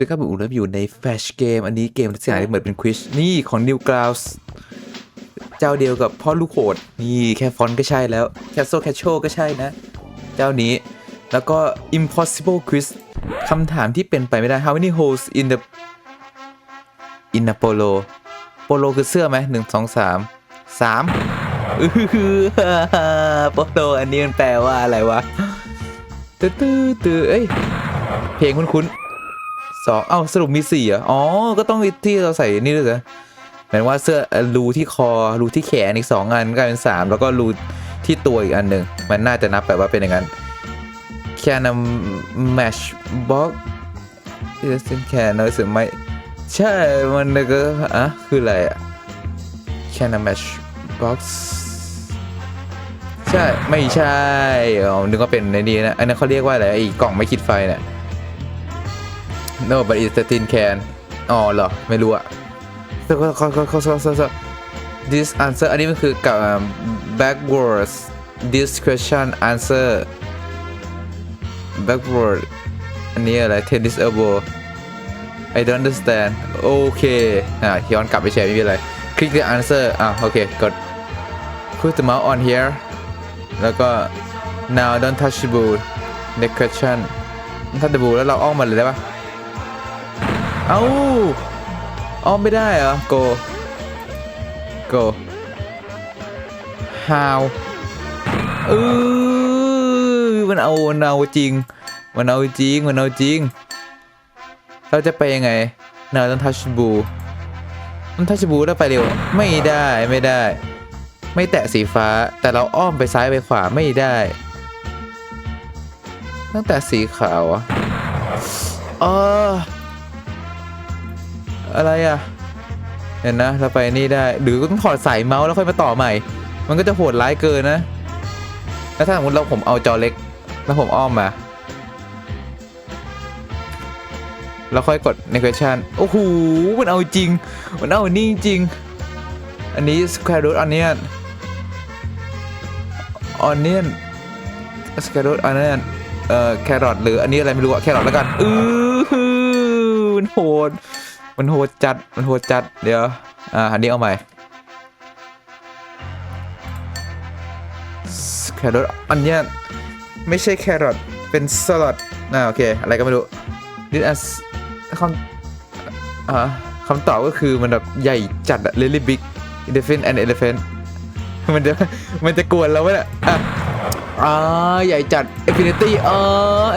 จะเข้าไปอุ่นแล้วอยู่ในแฟชเกม อันนี้เกมลักษณะที่เหมือนเป็นควิชนี่ของ New g r o u s เจ้าเดียวกับพ่อลูกโหดนี่แค่ฟอนต์ก็ใช่แล้วแคสโซแคชโชก็ใช่นะ เจ้านี้แล้วก็ impossible quiz คำถามที่เป็นไปไม่ได้ how many holes in the in a polo polo คือเสื้อไหมหนึ่งสองสามสามอือโปโลอันนี้มันแปลว่าอะไรวะตื้อตื้อตื้อเอ้ย เพลงคุ้นๆ สองเอ้าสรุปมีสี่เหรออ๋อ ก็ต้องที่เราใส่นี่ด้วยเหรอหมายว่าเสื้อรูที่คอรูที่แขนอีกสองอันกลายเป็นสามแล้วก็รูที่ตัวอีกอันหนึ่งมันน่าจะนับแบบว่าเป็นอย่างนั้น Can a matchbox is in can เนอะสึไหมใช่มันก็อะคืออะไรอะ Can a matchbox ใช่ ไม่ใช่อ๋อนึกว่าเป็นในนี้นะ อันนั้นเขาเรียกว่าอะไรไอ้กล่องไม่คิดไฟเนี่ย No but it's the tin can อ๋อเหรอ ไม่รู้อะ so so so so so so so this answer อันนี้มันคือกับ backwards this question answer backward อันนี้อะไร tennis elbow I don't understand โอเค อะย้อนกลับไปแชร์ไม่มีอะไร click the answer อะโอเค กด put the mouse on here แล้วก็ now don't touch the ball next question touch the ball แล้วเราอ้อมมาเลยได้ปะ เอ้าอ้อมไม่ได้เหรอ go go how เออมันเอามันเอาจริง มันเอาจริง มันเอาจริง เราจะไปยังไง now don't touch the ball มัน touch the ball แล้วไปเร็ว ไม่ได้ไม่ได้ ไม่แตะสีฟ้า แต่เราอ้อมไปซ้ายไปขวาไม่ได้ ตั้งแต่สีขาวอะอ๋ อะไรอะเห็นนะเราไปนี่ได้ หรือต้องถอดสายเมาส์แล้วค่อยมาต่อใหม่ มันก็จะโหดร้ายเกินนะ แล้วถ้าสมมติเราผมเอาจอเล็ก แล้วผมอ้อมมาแล้วค่อยกด negotiation โอ้โห มันเอาจริง มันเอานี่จริง อันนี้ square root onion onion square root onion เอ่อ แครอทหรืออันนี้อะไรไม่รู้อะแครอทแล้วกัน อือหือมันโหด มันโหดจัด มันโหดจัด เดี๋ยว อ่าอันนี้เอาใหม่แครอทอันเนี้ยไม่ใช่แครอทเป็นสลัดอ่าโอเค อะไรก็ไม่รู้นี่อะคำอ่าคำตอบก็คือมันแบบใหญ่จัดอะ really big elephant and elephant มันจะมันจะกวนเราไหมล่ะอะอ่าใหญ่จัด infinity อ๋อ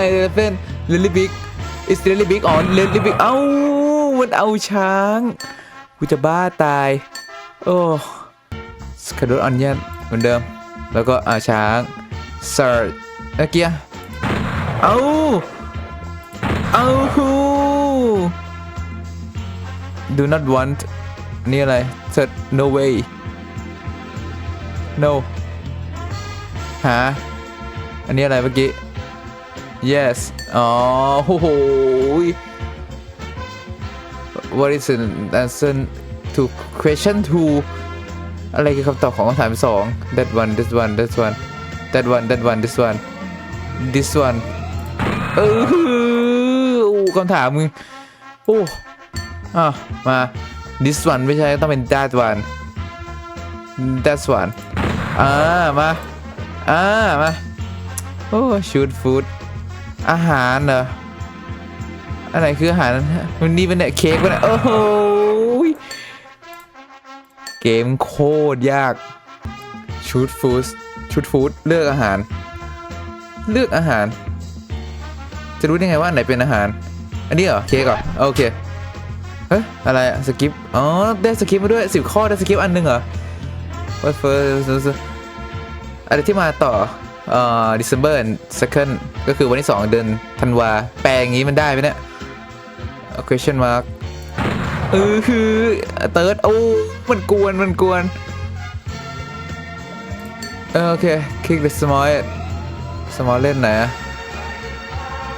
elephant really big is really big อ๋อ really big เอ้า มันเอาช้างกูจะบ้าตาย โอ้สคาร์ดอันเนี้เหมือนเดิม แล้วก็อาช้าง search เมื่อกี้เอาเอ้า do not want นี่อะไร search no way no หา อันนี้อะไรเมื่อกี้ yes อ๋อโห what is the answer to question two อะไรคือคำตอบของคำถามสอง that one this one this one that one that one this one this one เออคำถามมึงโอ้อะมา this one ไม่ใช่ต้องเป็น that one that one อ่ามาอ่ามาโอ้ shoot food อาหารเหรอ อะไรคืออาหารวันนี้เป็นเนี่ยเค้กเป็นเนี่ยโอ้โหยเกมโคตรยากชุดฟู้ดชุดฟู้ดเลือกอาหาร เลือกอาหาร จะรู้ได้ไงว่าไหนเป็นอาหาร อันนี้เหรอเค้กเหรอโอเคเฮ้ยอะไรอะสกิปอ๋อได้สกิปมาด้วยสิบข้อได้สกิปอันหนึ่งเหรอ What first อะไรที่มาต่อเอ่อ December second ก็คือวันที่ 2 เดือนธันวา แปลอย่างนี้มันได้ไหมเนี่ย question mark เออคือเติร์ดโอ้มันกวนมันกวนเออโอเค click the small small เล่นไหน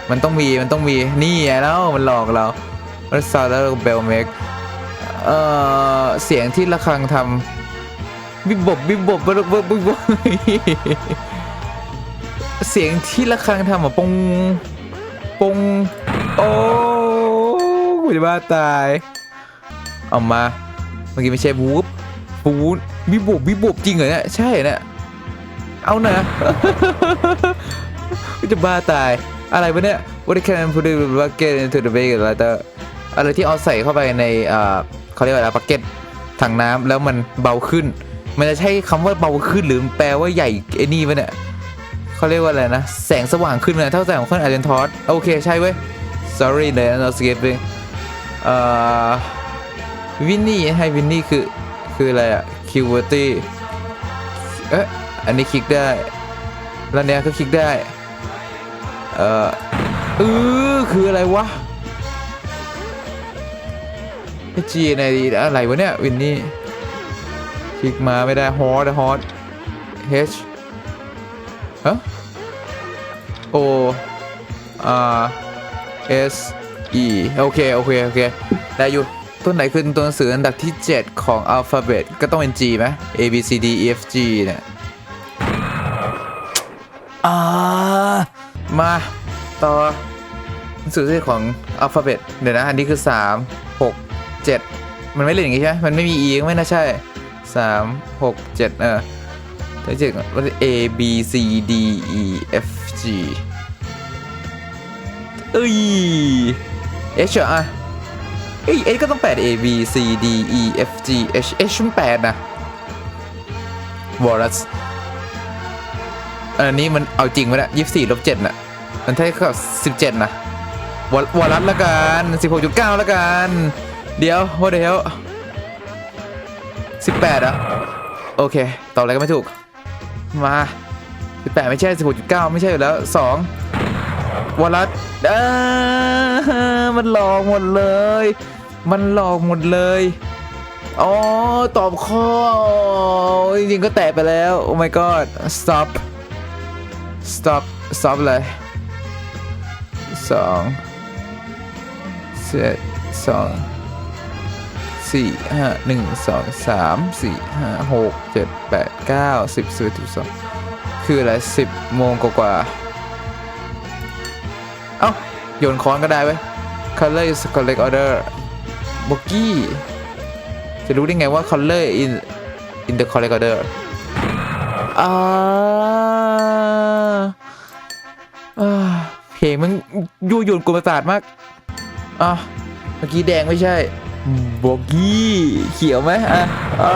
มันต้องมีมันต้องมีนี่ไงแล้วมันหลอกเรามันซาวแล้วเบลเมกเอ่อเสียงที่ระฆังทำบิบบบิบบบบบิบบบิบบเสียงที่ระฆังทำอะปงปงโอ้ จะบ้าตาย เอามา เมื่อกี้ไม่ใช่บู๊บบู๊บิบบบบิบบจริงเหรอเนี่ยใช่เนี่ยเอาหนะจะบ้าตาย อะไรวะเนี่ย What can put it bucket into the bag later อะไรที่เอาใส่เข้าไปในเขาเรียกว่าอะไรบักเก็ตถังน้ำแล้วมันเบาขึ้น มันจะใช้คำว่าเบาขึ้นหรือแปลว่าใหญ่ไอ้นี่วะเนี่ยเขาเรียกว่าอะไรนะ แสงสว่างขึ้นนะเท่าแสงของครื่อาร์เจนทอสโอเคใช่เว้ย sorry เลย no skipping เอ่อวินนี่ให้วินนี่คือคืออะไรอะคิวเวอร์ตี้เอ๊ะอันนี้คลิกได้แล้วเนี้ยก็คลิกได้ เอ่อเออคืออะไรวะไอจีในอะไรวะเนี่ยวินนี่คลิกมาไม่ได้ฮอตฮอต H ฮะ O R S E โอเค โอเค โอเค ได้อยู่ ตัวไหนคือตัวหนังสืออันดับที่ 7 ของอัลฟาเบตก็ต้องเป็น G ไหม A B C D E F G เนี่ยอ่ามา ต่อหนังสือที่ของอัลฟาเบตเดี๋ยวนะ อันนี้คือ 3 6 7 มันไม่เล่นอย่างงี้ใช่ไหมมันไม่มี E ก็ไม่น่าใช่ 3 6 7 เออตัวเจ็ดว่า A B C D E F G เอ้ย H เหรออะเอ้ย H ก็ต้อง 8 A B C D E F G H H มัน8นะวอรัสอันนี้มันเอาจริงไหมนะยี่สิบสี่ลบเจ็ดน่ะมันเท่ากับสิบเจ็ดนะวอวอรัสละกันสิบหกจุดเก้าละกัน เดี๋ยวว่าเดี๋ยวสิบแปดอะโอเคตอบอะไรก็ไม่ถูก มาสิบแปดไม่ใช่สิบหกจุดเก้าไม่ใช่อยู่แล้วสอง วอลัสอ่ามันหลอกหมดเลย มันหลอกหมดเลยอ๋อตอบข้อ จริงๆก็แตะไปแล้ว โอ้ my god stop stop stop เลยสองเจ็ดสองสี่ห้าหนึ่งสองสามสี่ห้าหกเจ็ดแปดเก้าสิบสิบเอ็ดสิบสองคืออะไรสิบโมงกว่าๆ เอ้าโยนค้อนก็ได้เว้ย color is collect order บกี้จะรู้ได้ไงว่า color in in the collect order อ่าอ่าเพลงมันยูยุนกุมประสาทมากอะเมื่อกี้แดงไม่ใช่โบกี้เขียวไหมอะอ่า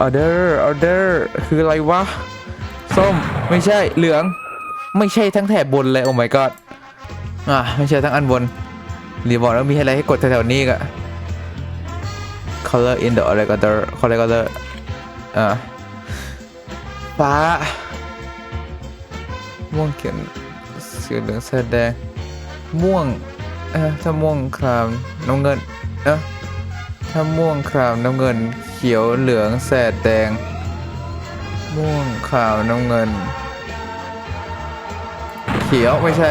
ออเดอร์ออเดอร์คืออะไรวะ ส้ม ไม่ใช่เหลือง ไม่ใช่ทั้งแถบบนเลยโอ้ my god อะไม่ใช่ทั้งอันบนรีบอกแล้วมีอะไรให้กดแถวๆนี้กะ color in the order color อะฟ้าม่วงเขียนสีเหลืองแสดง ม่วงเออถ้าม่วงครามน้ำเงินเอะถ้าม่วงครามน้ำเงิน เขียวเหลืองแสดแดง ม่วงขาวน้ำเงิน ขียวไม่ใช่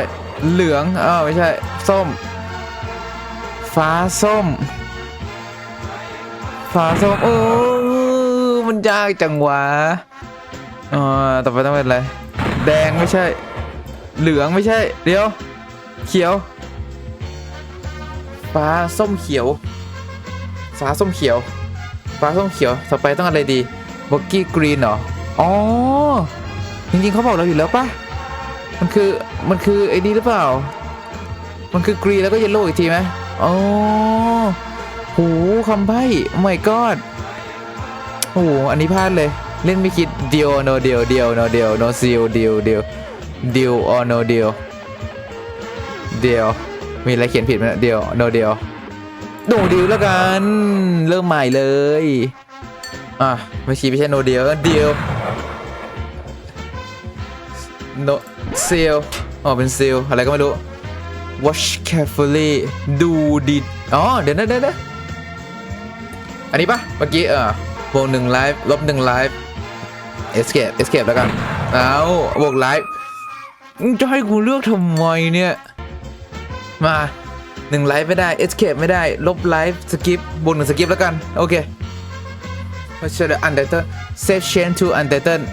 เหลืองเอ้าวไม่ใช่ ส้ม ฟ้าส้ม ฟ้าส้มโอ้มันยากจังวะอ่าต่อไปต้องเป็นอะไร แดงไม่ใช่ เหลืองไม่ใช่ เดี๋ยว เขียว ฟ้าส้มเขียว ฟ้าส้มเขียว ฟ้าส้มเขียว ต่อไปต้องอะไรดีบกกี้กรีนเหรอ อ๋อ จริงๆเขาบอกเราอยู่แล้วปะ มันคือมันคือไอ้นี่หรือเปล่า มันคือกรีแล้วก็เยลโล่อีกทีไหมอ๋อโหคำใบ้โอ้ my god โอ้โหอันนี้พลาดเลย เล่นไม่คิด deal no deal deal no deal no seal deal deal deal or no deal deal มีอะไรเขียนผิดไหม deal no deal no deal แล้วกัน เริ่มใหม่เลยอะไม่ชี้ไม่ใช่ no deal deal no seal อ๋อเป็น seal อะไรก็ไม่รู้ watch carefully ดูดีอ๋อ เดี๋ยวนะเดี๋ยวนะอันนี้ปะเมื่อกี้เออบวงหนึ่งไลฟ์ลบหนึ่งไลฟ์ escape escape แล้วกันเอาบวกไลฟ์จะให้กูเลือกทำไมเนี่ย มาหนึ่งไลฟ์ไม่ได้ escape ไม่ได้ ลบไลฟ์สกิปบวกหนึ่งสกิปแล้วกัน โอเคเพราะฉะนั้น untitled save change to untitled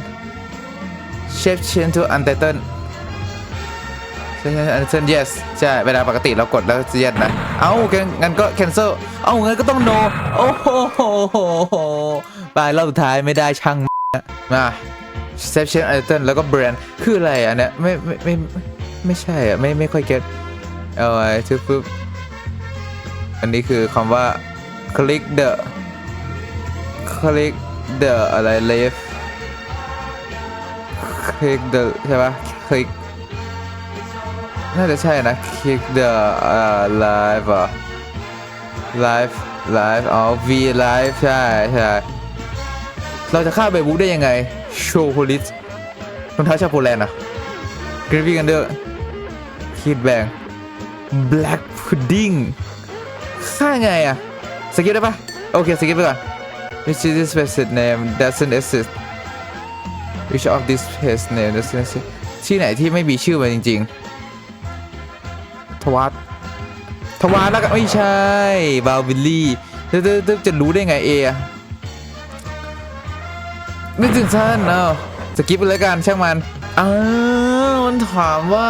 save change to untitled Sebastian Anderson yes ใช่ เวลาปกติเรากดแล้ว yes นะ เอ้างั้นงั้นก็ cancel เอ้างั้นก็ต้อง no โอ้โหไปรอบสุดท้ายไม่ได้ช่างมา Sebastian Anderson แล้วก็ brand คืออะไรอะเนี่ยไม่ไม่ไม่ไม่ไม่ใช่อะไม่ไม่ค่อยเก็ตเอาไว้ทึบปุ๊บอันนี้คือคำว่า click the click the อะไร left click the ใช่ปะ click น่าจะใช่นะ click the uh, live อะ live live อ๋อ v live ใช่ใช่เราจะฆ่าเบบุ๊กได้ยังไง show police รองเท้าชาโปแลนด์อะ gravy under kid bang black pudding ฆ่าไงอะสกิปได้ปะโอเค สกิปไปก่อน which is this person name doesn't exist which of this place name doesn't exist ที่ไหนที่ไม่มีชื่อมันจริง ๆ ทวัตทวัตแล้วก็ไม่ใช่บาวิลลี่จะจะจะรู้ได้ไงเออะนึกถึงท่านเนาะสกิปไปเลยกันช่างมันอ้าวมันถามว่า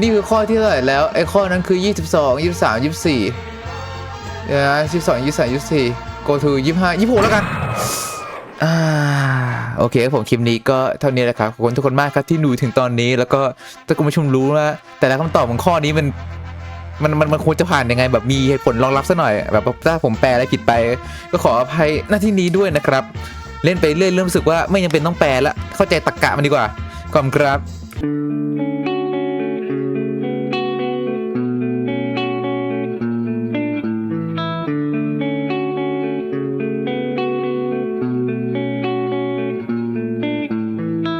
นี่คือข้อที่เท่าไหร่แล้วไอ้ข้อนั้นคือ 22 23 24เดี๋ยวนะสิบสองยี่สามยี่สี่ go to ยี่ห้ายี่หกแล้วกันอ่าโอเคผมคลิปนี้ก็เท่านี้แหละครับขอบคุณทุกคนมากครับที่ดูถึงตอนนี้ แล้วก็ถ้าคุณผู้ชมรู้ว่าแต่ละคำตอบของข้อนี้มัน มันมันมันควรจะผ่านยังไง แบบมีเหตุผลรองรับซะหน่อย แบบถ้าผมแปลอะไรผิดไป ก็ขออภัยหน้าที่นี้ด้วยนะครับ เล่นไปเรื่อยเริ่มรู้สึกว่าไม่ยังเป็นต้องแปลละเข้าใจตรกกะมันดีกว่าขอบคุณครับ